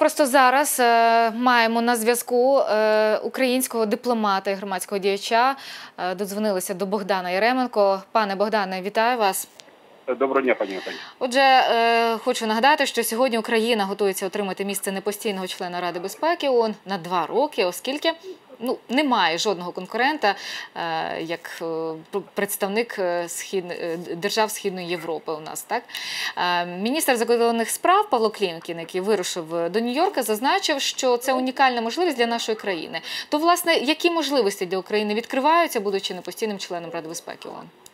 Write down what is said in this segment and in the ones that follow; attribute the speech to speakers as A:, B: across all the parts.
A: Просто зараз е, маємо на зв'язку е, українського дипломата і громадського діяча. Е, додзвонилися до Богдана Яременко. Пане Богдане, вітаю вас.
B: Доброго дня, пані Наталі.
A: Отже, е, хочу нагадати, що сьогодні Україна готується отримати місце непостійного члена Ради безпеки ООН на два роки, оскільки ну немає жодного конкурента е, як е, представник е, схід держав Східної Європи. У нас так міністр закордонних справ Павло Клімкін, який вирушив до Нью-Йорка, зазначив, що це унікальна можливість для нашої країни. То, власне, які можливості для України відкриваються, будучи непостійним членом Ради безпеки ООН?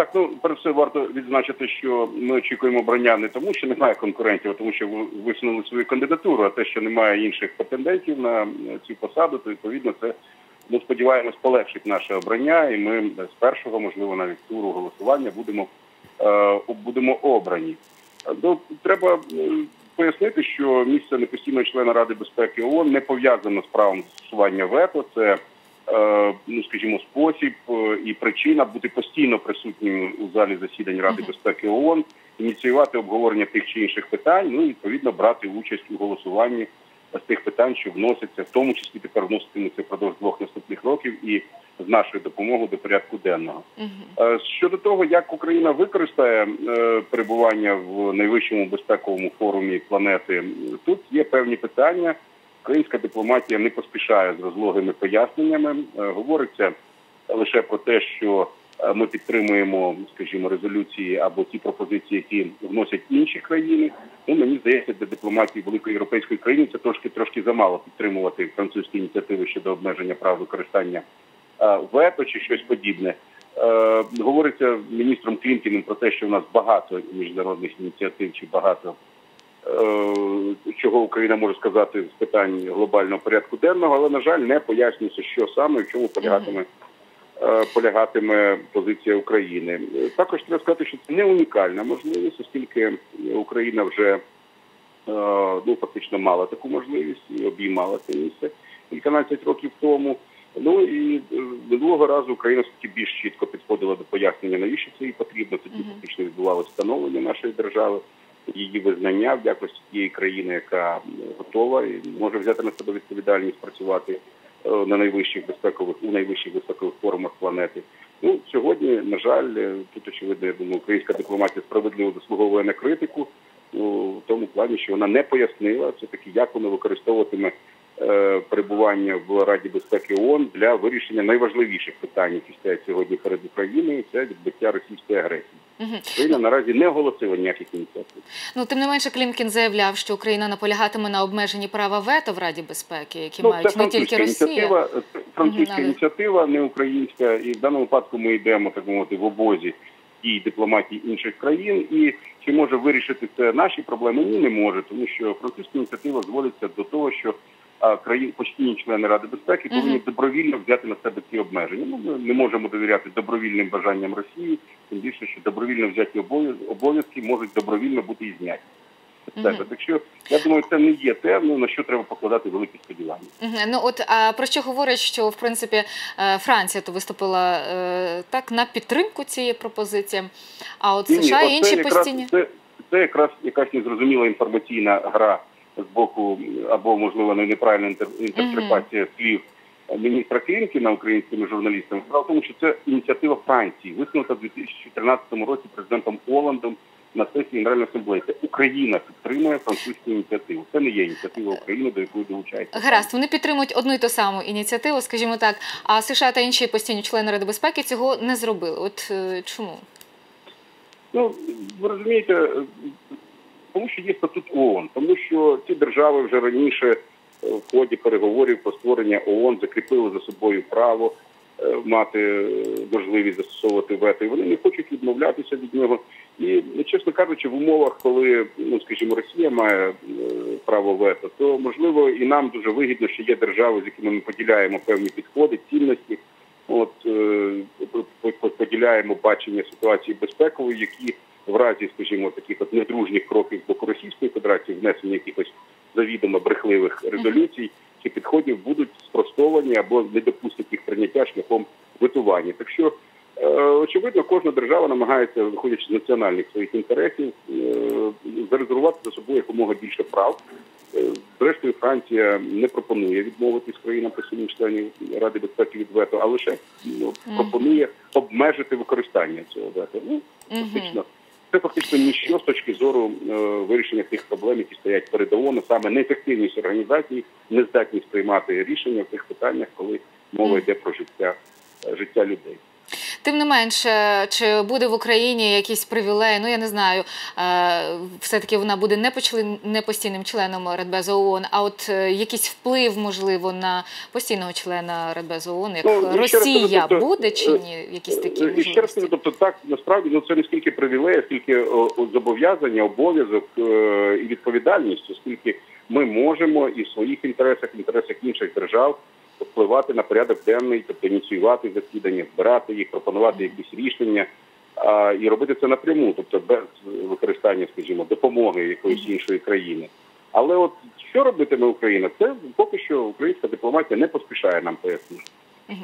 B: Так, ну перш все варто відзначити, що ми очікуємо обрання не тому, що немає конкурентів, а тому, що ви висунули свою кандидатуру. А те, що немає інших претендентів на цю посаду, то відповідно це ну сподіваємось полегшить наше обрання, і ми з першого, можливо, навіть туру голосування будемо е, будемо обрані. Ну, треба е, пояснити, що місце непостійного члена Ради безпеки ООН не пов'язано з правом застосування вето. Це ну скажімо, спосіб е, і причина бути постійно присутнім у залі засідань Ради безпеки ООН, ініціювати обговорення тих чи інших питань, ну і відповідно брати участь у голосуванні з тих питань, що вносяться, в тому числі тепер вноситимуться впродовж двох наступних років, і з нашою допомогою до порядку денного. Е, Щодо того, як Україна використає е, перебування в найвищому безпековому форумі планети, тут є певні питання. Українська дипломатія не поспішає з розлогими поясненнями. Е, Говориться лише про те, що е, ми підтримуємо, скажімо, резолюції або ті пропозиції, які вносять інші країни. Ну мені здається, для дипломатії великої європейської країни це трошки трошки замало підтримувати французькі ініціативи щодо обмеження прав використання е, вето чи щось подібне. Е, говориться міністром Клімкіним про те, що в нас багато міжнародних ініціатив чи багато е, чого Україна може сказати з питань глобального порядку денного, але на жаль, не пояснюється, що саме і в чому полягатиме. е, Полягатиме позиція України. Е, Також треба сказати, що це не унікальна можливість, оскільки Україна вже е, ну фактично мала таку можливість і обіймала це місце кільканадцять років тому. Ну і е, минулого разу Україна все таки більш чітко підходила до пояснення, навіщо це їй потрібно. Тоді фактично відбувалося становлення нашої держави, її визнання в якості тієї країни, яка готова і може взяти на себе відповідальність працювати е, на найвищих безпекових у найвищих безпекових форумах планети. Ну сьогодні, на жаль, е, тут очевидно, я думаю, українська дипломатія справедливо заслуговує на критику. Ну, в тому плані, що вона не пояснила все таки, як вона використовуватиме е, перебування в Раді безпеки ООН для вирішення найважливіших питань, які стоять сьогодні перед Україною. Це відбиття російської агресії. Україна наразі не оголосила ніяких ініціатив.
A: Ну, тим не менше, Клімкін заявляв, що Україна наполягатиме на обмеженні права вето в Раді безпеки, які
B: Ну,
A: мають не тільки Росія.
B: це французька
A: але-
B: ініціатива, не українська, і в даному випадку ми йдемо так мовити в обозі дій дипломатії інших країн. І чи може вирішити це наші проблеми? Ні, не може, тому що французька ініціатива зводиться до того, що країн постійні члени Ради безпеки повинні добровільно взяти на себе ці обмеження. Ну ми не можемо довіряти добровільним бажанням Росії, тим більше, що добровільно взяті обов'яз- обов'язки можуть добровільно бути і зняті. себе. Так що я думаю, це не є те, ну, на що треба покладати великі сподівання.
A: Ну от а про що говорять, що в принципі е, Франція то виступила е, так на підтримку цієї пропозиції, а от США і інші постійні.
B: Це, це якраз якась незрозуміла інформаційна гра з боку, або можливо не неправильна інтер- інтерпретація слів міністра Клінкіна українськими журналістами. Справа в тому, що це ініціатива Франції, висунута в 2014 році президентом Оландом на сесії Генеральної асамблеї. Це Україна підтримує французьку ініціативу. Це не є ініціатива України, до якої долучається.
A: Гаразд, вони підтримують одну і ту саму ініціативу, скажімо так. А США та інші постійні члени Ради безпеки цього не зробили. От е, чому?
B: Ну, ви розумієте, тому що є статут ООН, тому що ці держави вже раніше е, в ході переговорів про створення ООН закріпили за собою право е, мати е, можливість застосовувати вето, і вони не хочуть відмовлятися від нього. І, чесно кажучи, в умовах, коли, ну скажімо, Росія має право вето, то можливо і нам дуже вигідно, що є держави, з якими ми поділяємо певні підходи, цінності. От по- по- поділяємо бачення ситуації безпекової, які в разі, скажімо, таких от недружніх кроків з боку Російської Федерації, внесення якихось завідомо брехливих резолюцій чи підходів будуть спростовані або не допустять їх прийняття шляхом витування. Так що е, очевидно, кожна держава намагається, виходячи з національних своїх інтересів, е, зарезервувати за собою якомога більше прав. Е, Зрештою, Франція не пропонує відмовитись країнам постійним членів Ради безпеки від вето, а лише ну, пропонує обмежити використання цього вето. Ну, фактично, це фактично ніщо з точки зору е, вирішення тих проблем, які стоять перед ООН, саме неефективність організації, нездатність приймати рішення в тих питаннях, коли мова йде про життя, життя людей.
A: Тим не менше, чи буде в Україні якийсь привілей? Ну я не знаю. е, Все-таки вона буде не не постійним членом Радбезу ООН, а от е, якийсь вплив, можливо, на постійного члена Радбезу ООН, як
B: Ну, раз
A: Росія
B: тобто,
A: буде чи
B: е,
A: ні? Якісь такі
B: І ще раз
A: можливості?
B: тобто так насправді ну це не скільки привілея, скільки зобов'язання, обов'язок і відповідальність, оскільки ми можемо і в своїх інтересах, в інтересах інших держав впливати на порядок денний, тобто ініціювати засідання, збирати їх, пропонувати якісь рішення. А, і робити це напряму, тобто без використання, скажімо, допомоги якоїсь іншої країни. Але от що робитиме Україна? Це поки що українська дипломатія не поспішає нам пояснити.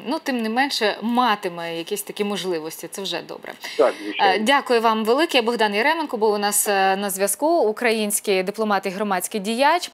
A: Ну, тим не менше, матиме якісь такі можливості. Це вже добре.
B: Так,
A: Е,
B: звичайно.
A: Дякую вам велике. Богдан Єременко був у нас е, на зв'язку. Український дипломат і громадський діяч.